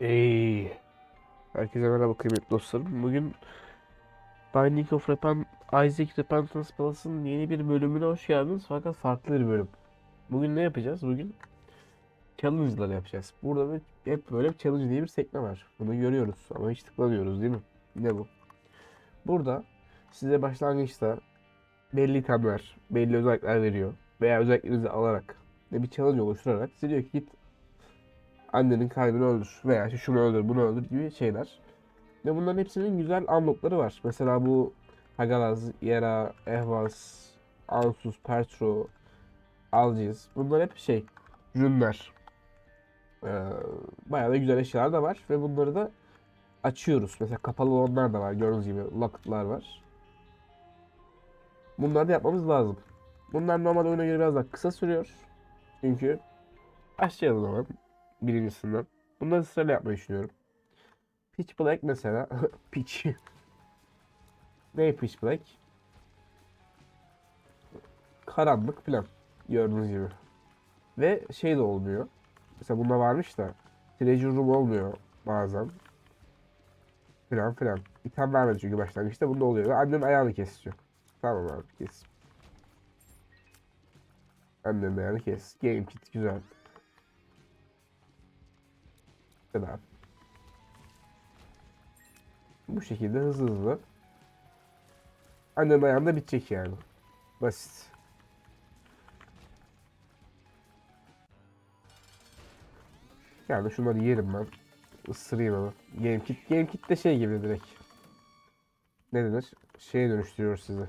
Ey. Herkese merhaba kıymetli dostlarım. Bugün Binding of Repent Isaac Repentance Palace'ın yeni bir bölümüne hoş geldiniz. Fakat farklı bir bölüm. Bugün ne yapacağız? Bugün challenge'lar yapacağız. Burada bir, hep böyle bir challenge diye bir sekme var. Bunu görüyoruz ama hiç tıklamıyoruz değil mi? Ne bu? Burada size başlangıçta belli itemler, belli özellikler veriyor. Veya özelliklerinizi alarak ve bir challenge oluşturarak size diyor ki git annenin kalbini öldür veya işte şunu öldür bunu öldür gibi şeyler. Ve bunların hepsinin güzel unlockları var. Mesela bu Hagalaz, Yera, Ehvas, Ansus, Pertro, Algiz bunlar hep şey rünler. Ee, bayağı da güzel eşyalar da var ve bunları da açıyoruz. Mesela kapalı olanlar da var. Gördüğünüz gibi locket'lar var. Bunları da yapmamız lazım. Bunlar normal oyuna göre biraz daha kısa sürüyor. Çünkü başlayalım o zaman birincisinden. Bunları sırayla yapmayı düşünüyorum. Pitch Black mesela. Pitch. ne Pitch Black? Karanlık falan. Gördüğünüz gibi. Ve şey de olmuyor. Mesela bunda varmış da Treasure Room olmuyor bazen. Filan filan. İtem vermedi çünkü başlangıçta. Bunda oluyor. Annenin ayağını kesiyor. Tamam abi kes. Annenin ayağını kes. Game kit güzel. Kadar. Bu şekilde hızlı hızlı. Annenin ayağında bitecek yani. Basit. Yani şunları yerim ben. Isırayım ama. Game kit. Game kit de şey gibi direkt. Ne denir? Şeye dönüştürüyor sizi.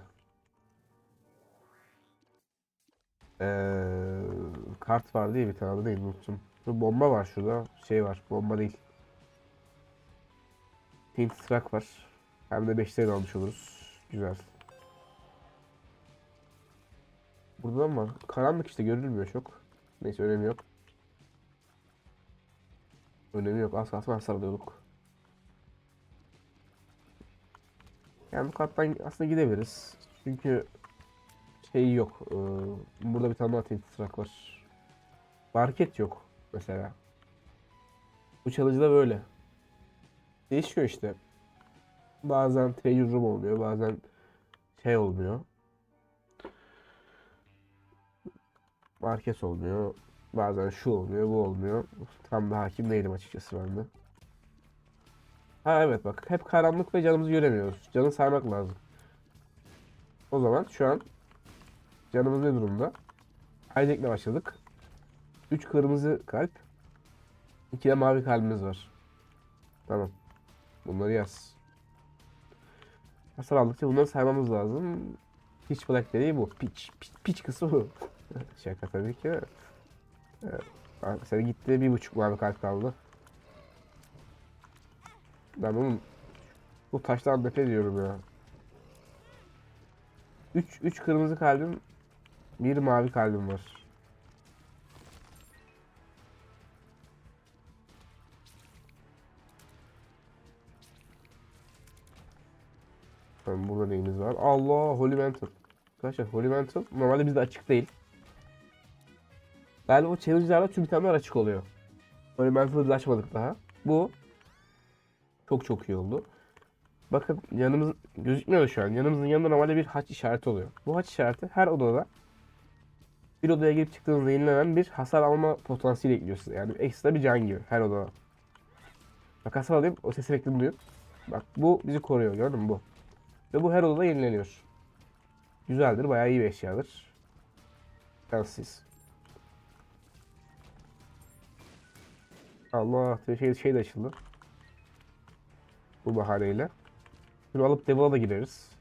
Ee, kart var diye bir tane değil unuttum. Dur, bomba var şurada. Şey var. Bomba değil. Pink Struck var. Hem de 5'te almış oluruz. Güzel. Burada da mı var? Karanlık işte görülmüyor çok. Neyse önemi yok. Önemi yok. Az kalsın hasar alıyorduk. Yani bu karttan aslında gidebiliriz. Çünkü şey yok. Ee, burada bir tane daha Struck var. Market yok mesela. Bu challenge'da böyle. Değişiyor işte. Bazen treasure room oluyor, bazen şey olmuyor. Market olmuyor. Bazen şu olmuyor, bu olmuyor. Tam da hakim değilim açıkçası ben de. Ha evet bak hep karanlık ve canımızı göremiyoruz. Canı saymak lazım. O zaman şu an canımız ne durumda? Isaac'le başladık. 3 kırmızı kalp. 2 de mavi kalbimiz var. Tamam. Bunları yaz. Hasar aldıkça bunları saymamız lazım. Pitch Black dediği bu. Pitch. Pitch, pitch kısmı bu. Şaka tabii ki. Evet. Mesela gitti bir buçuk mavi kalp kaldı. Ben bunun bu taştan nefret ediyorum ya. 3 3 kırmızı kalbim, bir mavi kalbim var. Tamam, burada neyimiz var? Allah Holy Mantle. Arkadaşlar Holy Mantle normalde bizde açık değil. Galiba o challenge'larda tüm itemler açık oluyor. Holy Mantle'ı biz açmadık daha. Bu çok çok iyi oldu. Bakın yanımız gözükmüyor şu an. Yanımızın yanında normalde bir haç işareti oluyor. Bu haç işareti her odada bir odaya girip çıktığınızda yenilenen bir hasar alma potansiyeli ekliyor size. Yani ekstra bir can gibi her odada. Bak hasar alayım o sesi bekledim duyun. Bak bu bizi koruyor gördün mü bu. Ve bu her odada yenileniyor. Güzeldir bayağı iyi bir eşyadır. Şanssız. Allah şey, şey de açıldı. Bu bahaneyle. Şunu alıp Devil'a da gireriz.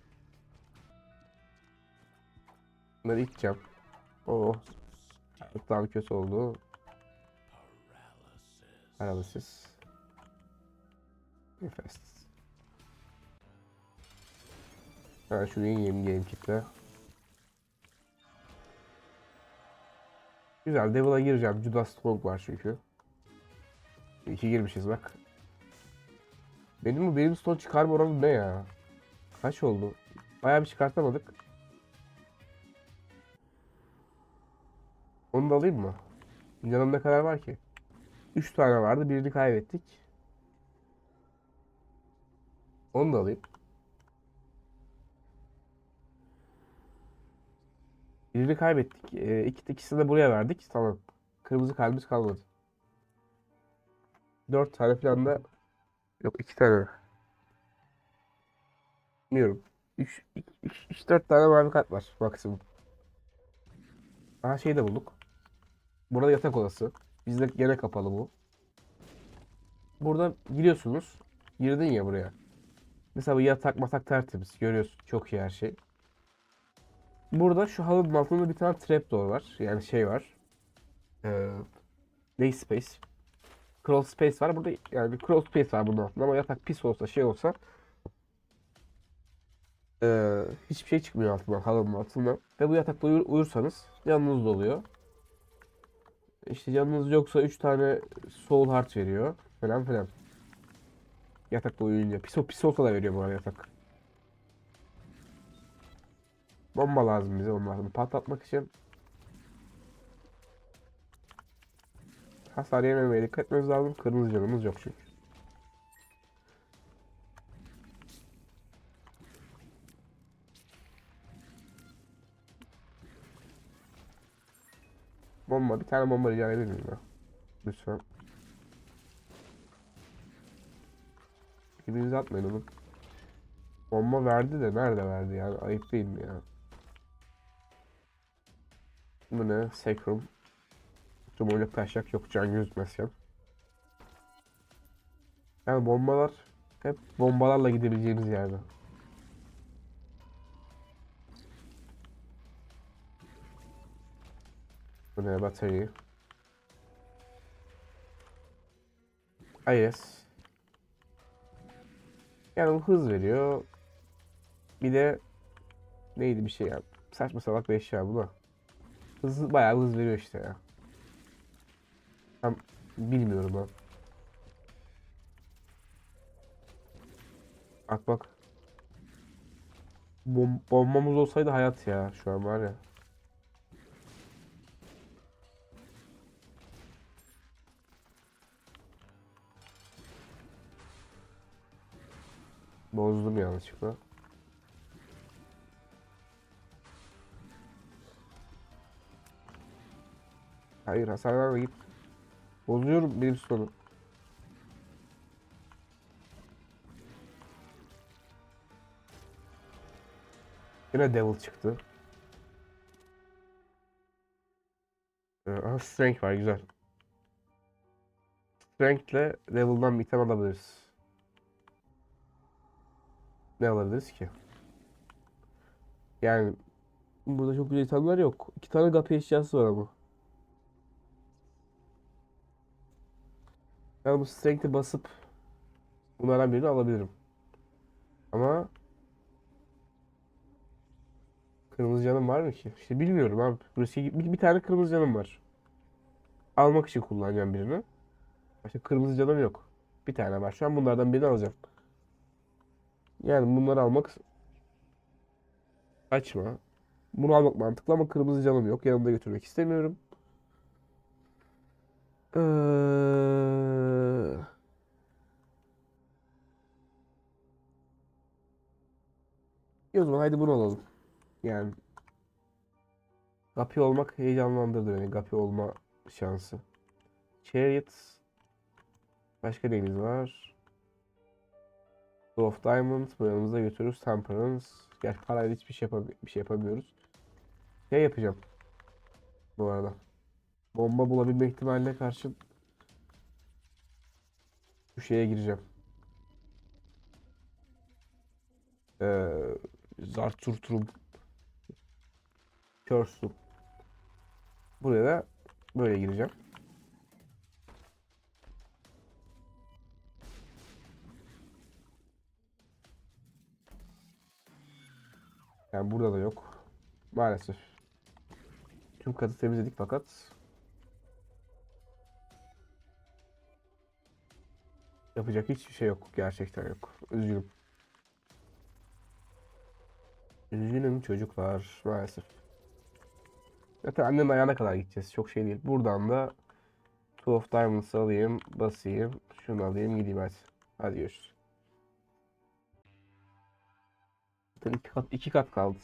Bunları içeceğim. Oh. Daha kötü oldu. Paralysis. Infest. Ha şunu yiyeyim game kitle. Güzel Devil'a gireceğim. Judas Strong var çünkü. İki girmişiz bak. Benim bu benim son çıkarma oranım ne ya? Kaç oldu? Bayağı bir çıkartamadık. Onu da alayım mı? Canım ne kadar var ki? 3 tane vardı. Birini kaybettik. Onu da alayım. Birini kaybettik. Ee, iki, ikisini de buraya verdik. Tamam. Kırmızı kalbimiz kalmadı. Dört tane falan da yok iki tane. Bilmiyorum. Üç, üç, üç, üç, dört tane mavi kart var maksimum. Aha şeyi de bulduk. Burada yatak odası. Bizde gene kapalı bu. Burada giriyorsunuz. Girdin ya buraya. Mesela bu yatak matak tertemiz. Görüyorsun. Çok iyi her şey. Burada şu halının altında bir tane trapdoor var. Yani şey var. Ee, space. Crawl space var. Burada yani crawl space var bunun altında ama yatak pis olsa şey olsa ee, hiçbir şey çıkmıyor altından halının altından. Ve bu yatakta uyur, uyursanız yanınızda oluyor. İşte yanınız yoksa 3 tane soul heart veriyor falan filan. Yatakta uyuyunca. Pis, pis olsa da veriyor bu arada yatak. Bomba lazım bize onlardan patlatmak için. Hasar yememeye dikkat etmemiz lazım. Kırmızı canımız yok çünkü. Bomba. Bir tane bomba rica edebilir miyim ya? Lütfen. Birbirinize atmayın oğlum. Bomba verdi de nerede verdi yani? Ayıp değil mi ya? Bu ne? Sacrum. Oyunu taşak yok can gözükmezken. Yani bombalar hep bombalarla gidebileceğimiz yerde. Bu ne? Batarya. IS. Yani bu hız veriyor. Bir de neydi bir şey ya? Saçma salak bir eşya bu da. Hız bayağı hız veriyor işte ya. Tam bilmiyorum ha. Bak bak. Bom bombamız olsaydı hayat ya şu an var ya. Bozdum yanlışlıkla. Hayır hasar verme git. Bozuyorum benim sonu. Yine Devil çıktı. Ee, aha Strength var güzel. Strength'le Devil'dan bir item alabiliriz. Ne alabiliriz ki? Yani burada çok güzel itemler yok. İki tane gapi eşyası var ama. Ben bu strength'i basıp bunlardan birini alabilirim. Ama kırmızı canım var mı ki? İşte bilmiyorum abi. Burası bir, bir tane kırmızı canım var. Almak için kullanacağım birini. Başka kırmızı canım yok. Bir tane var. Şu an bunlardan birini alacağım. Yani bunları almak saçma. Bunu almak mantıklı ama kırmızı canım yok. Yanımda götürmek istemiyorum. Ee... İyi o zaman haydi bunu alalım. Yani Gapi olmak heyecanlandırdı beni. Gapi olma şansı. Chariot. Başka neyimiz var? Two of Diamonds. Bu yanımıza götürürüz. Temperance. Gerçi parayla hiçbir şey, bir şey yapamıyoruz. Şey yapacağım. Bu arada. Bomba bulabilme ihtimaline karşı bu şeye gireceğim. Ee, Zarturtrum Curse'um Buraya da böyle gireceğim. Yani burada da yok. Maalesef. Tüm katı temizledik fakat yapacak hiçbir şey yok. Gerçekten yok. Üzgünüm. Üzgünüm çocuklar maalesef. Zaten annenin ayağına kadar gideceğiz. Çok şey değil. Buradan da Two of Diamonds alayım, basayım. Şunu alayım, gideyim hadi. Hadi görüşürüz. Zaten iki kat, iki kat kaldı.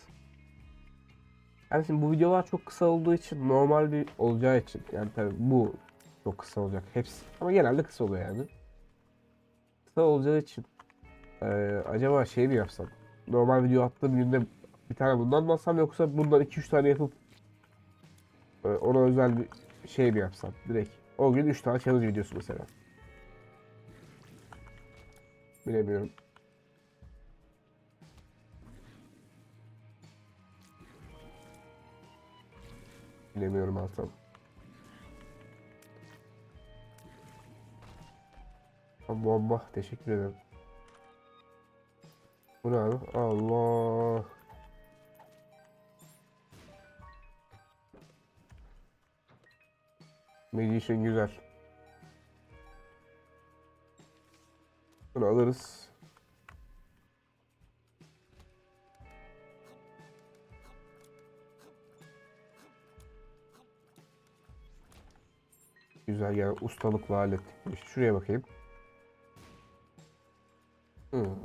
Yani şimdi bu videolar çok kısa olduğu için normal bir olacağı için yani tabii bu çok kısa olacak hepsi ama genelde kısa oluyor yani. Kısa olacağı için eee, acaba şey mi yapsam? Normal video attığım günde bir tane bundan mı alsam yoksa bundan 2-3 tane yapıp eee, ona özel bir şey mi yapsam direkt? O gün 3 tane challenge videosu mesela. Bilemiyorum. Bilemiyorum Altan. Bomba. Teşekkür ederim. Bu ne abi? Allah. Magician güzel. Bunu alırız. Güzel yani ustalıkla hallettik. Şuraya bakayım. Hmm.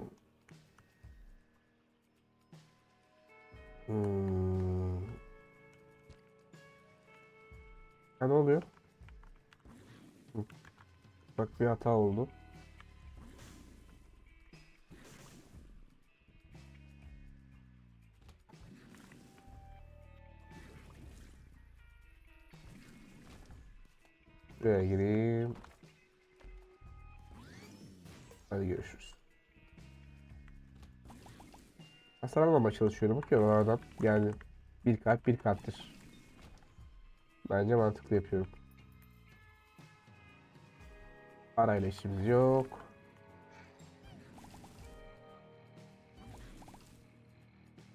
Bir hata oldu. Buraya gireyim. Hadi görüşürüz. Hasar almamaya çalışıyorum. Bakıyorum oradan. Yani bir kalp bir kalptir. Bence mantıklı yapıyorum. Parayla işimiz yok.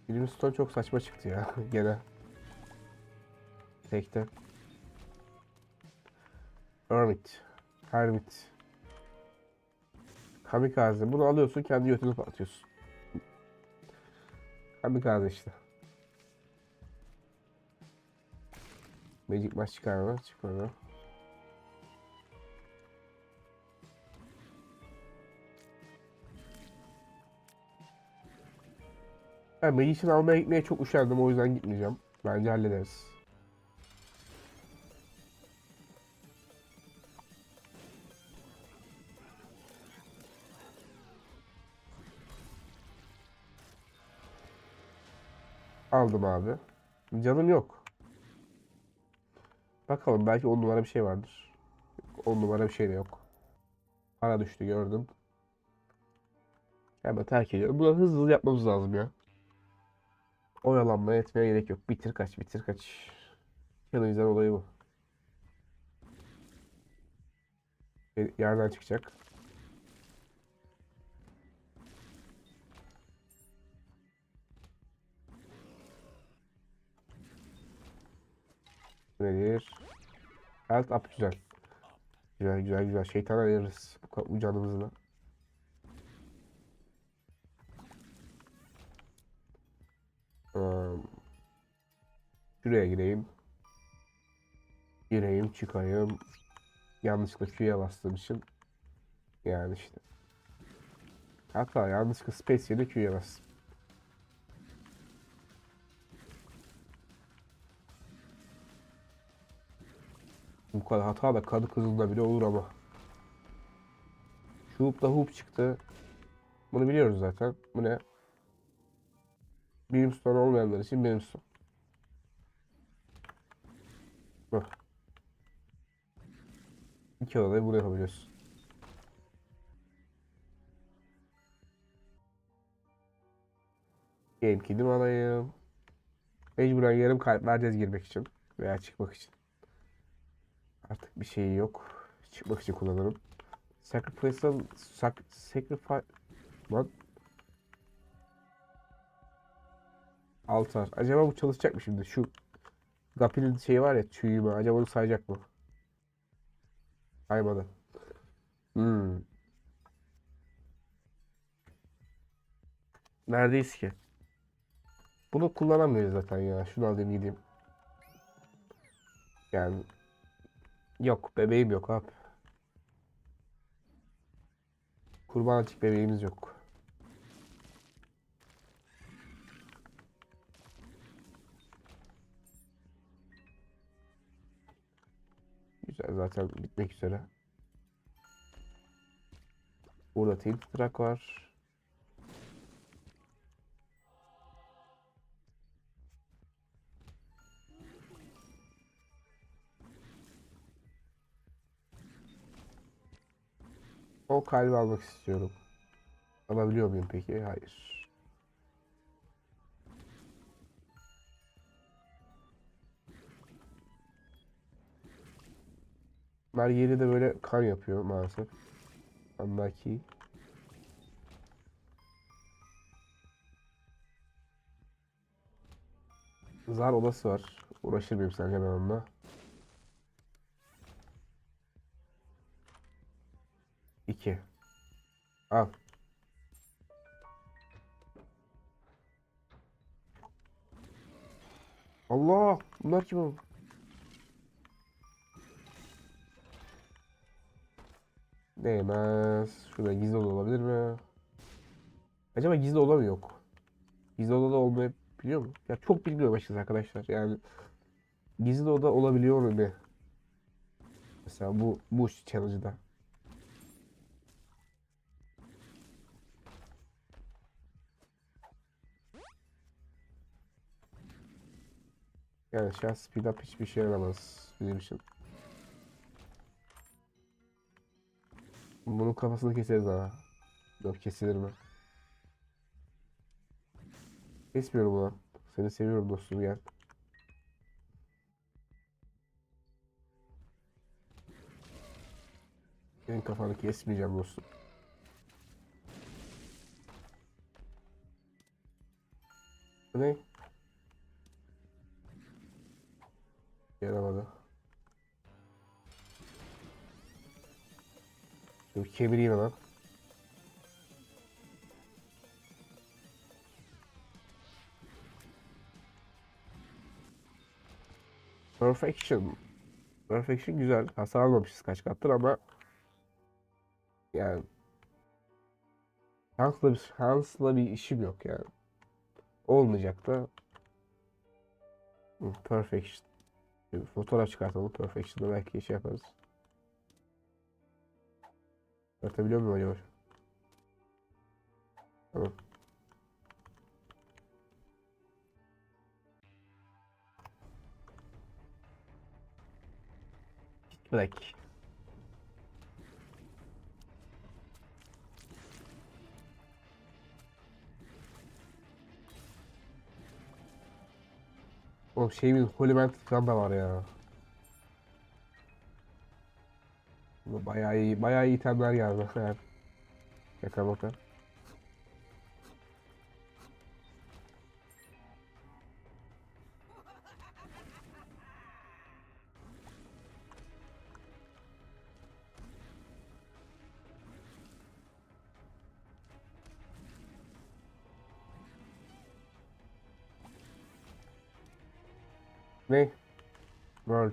Bilim Stone çok saçma çıktı ya. Gene. Tekte. Hermit. Hermit. Kamikaze. Bunu alıyorsun kendi götünü patlatıyorsun. Kamikaze işte. Magic maç çıkar mı? Ben Magic'in almaya gitmeye çok üşendim o yüzden gitmeyeceğim. Bence hallederiz. Aldım abi. Canım yok. Bakalım belki on numara bir şey vardır. On numara bir şey de yok. Para düştü gördüm. Hemen terk ediyorum. Bunu hızlı hızlı yapmamız lazım ya. Oyalanmaya etmeye gerek yok. Bitir kaç bitir kaç. Challenge'ın olayı bu. Bir Yerden çıkacak. Nedir? Health up güzel. Güzel güzel güzel. Şeytana veririz bu canımızla. Şuraya gireyim. Gireyim çıkayım. Yanlışlıkla Q'ya bastığım için. Yani işte. Hatta yanlışlıkla Space yerine Q'ya bastım. Bu kadar hata da kadı kızında bile olur ama. Şu hoop'ta hoop çıktı. Bunu biliyoruz zaten. Bu ne? Brimstone olmayanlar için Brimstone. Bak. İki odayı bunu yapabiliyorsun. Game Kid'im alayım. Mecburen yarım kalp vereceğiz girmek için. Veya çıkmak için. Artık bir şey yok. Çıkmak için kullanırım. Sacrifice'dan sak, sacrifice lan altar. Acaba bu çalışacak mı şimdi? Şu Gapi'nin şeyi var ya tüyü mü? Acaba onu sayacak mı? Saymadı. Hmm. Neredeyiz ki? Bunu kullanamıyoruz zaten ya. Şunu alayım gideyim. Yani Yok bebeğim yok abi. Kurban açık bebeğimiz yok. Zaten bitmek üzere. Burada Tilt Track var. O kalbi almak istiyorum. Alabiliyor muyum peki? Hayır. Mergeli de böyle kan yapıyor maalesef. Andaki. Zar odası var. Uğraşır mıyım sence ben onunla? İki. Al. Allah! Bunlar kim oğlum? Değmez. Şurada gizli oda olabilir mi? Acaba gizli oda mı yok? Gizli oda da olmayabiliyor mu? Ya çok bilmiyorum açıkçası arkadaşlar. Yani gizli oda olabiliyor mu ne? Mesela bu bu challenge'da. Yani şu an speed up hiçbir şey yaramaz bizim için. Bunun kafasını keseriz ha. Yok kesilir mi? Kesmiyorum ulan. Seni seviyorum dostum gel. Senin kafanı kesmeyeceğim dostum. Ne? Dur kemireyim hemen. Perfection. Perfection güzel. Hasar almamışız kaç kattır ama yani Hans'la bir, Hans'la bir işim yok yani. Olmayacak da Perfection. Bir fotoğraf çıkartalım. Perfection'da belki şey yaparız. Çıkartabiliyor muyum acaba? Tamam. Black. Oğlum şeyimin Holy Man falan da var ya. Bu Bayağı iyi, bayağı iyi itemler geldi. Yani. Şaka. Ne? World.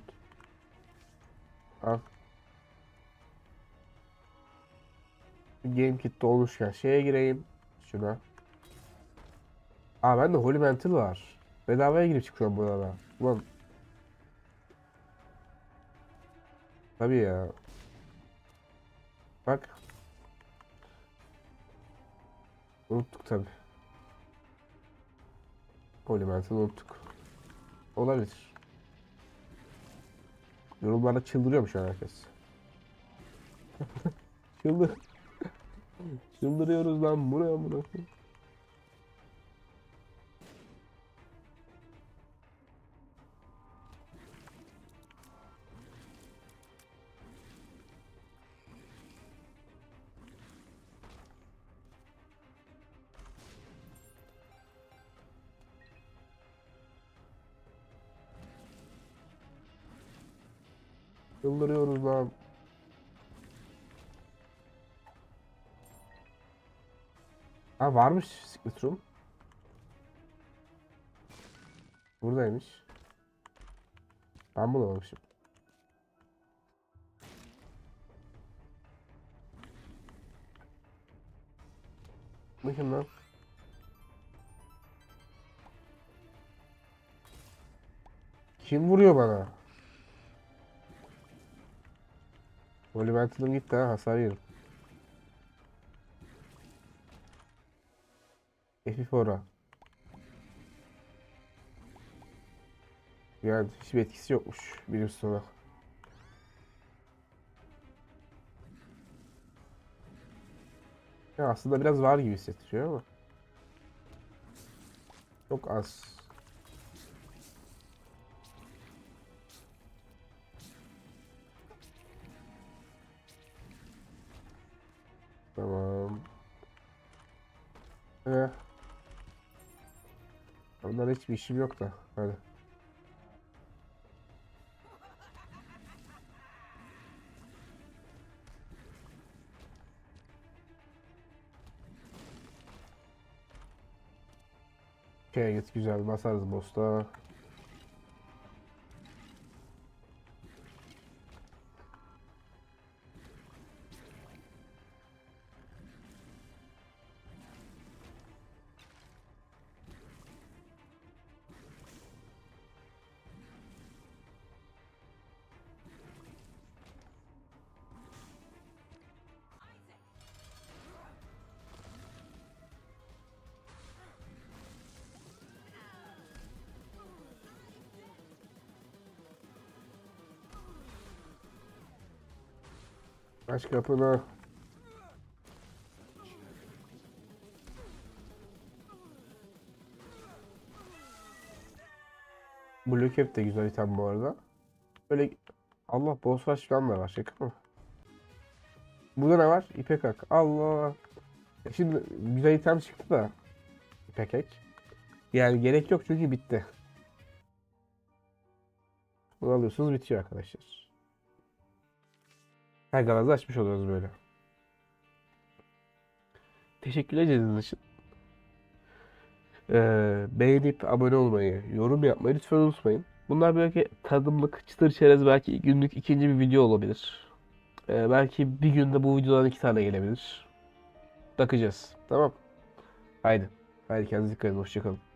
Al. Game kit'te olmuşken şeye gireyim. Şuna. Aa ben de Holy Mantle var. Bedavaya girip çıkıyorum bu arada. Ulan. Tabii ya. Bak. Unuttuk tabii. Holy Mantle unuttuk. Olabilir. Yorumlarda çıldırıyor mu şu herkes? Çıldır. Çıldırıyoruz lan buraya buraya. Ha varmış Secret Room. Buradaymış. Ben bulamamışım. Bakın lan. Kim vuruyor bana? Monumental'ım gitti ha hasar yerim. Efifora. Yani hiçbir etkisi yokmuş üst sona. Ya aslında biraz var gibi hissettiriyor ama. Çok az. Hiçbir işim yok da. Hadi. Okey git güzel basarız boss'ta. Aç kapını. Blue Cap de güzel item bu arada. Böyle Allah boss rush falan da var şaka mı? Burada ne var? İpek ak. Allah. Şimdi güzel item çıktı da. İpek ek. Yani gerek yok çünkü bitti. Bunu alıyorsunuz bitiyor arkadaşlar. Her kanalda açmış oluyoruz böyle. Teşekkürler izlediğiniz için. Ee, beğenip abone olmayı, yorum yapmayı lütfen unutmayın. Bunlar belki tadımlık, çıtır çerez belki günlük ikinci bir video olabilir. Ee, belki bir günde bu videodan iki tane gelebilir. Bakacağız. Tamam. Haydi. Haydi kendinize dikkat edin. Hoşçakalın.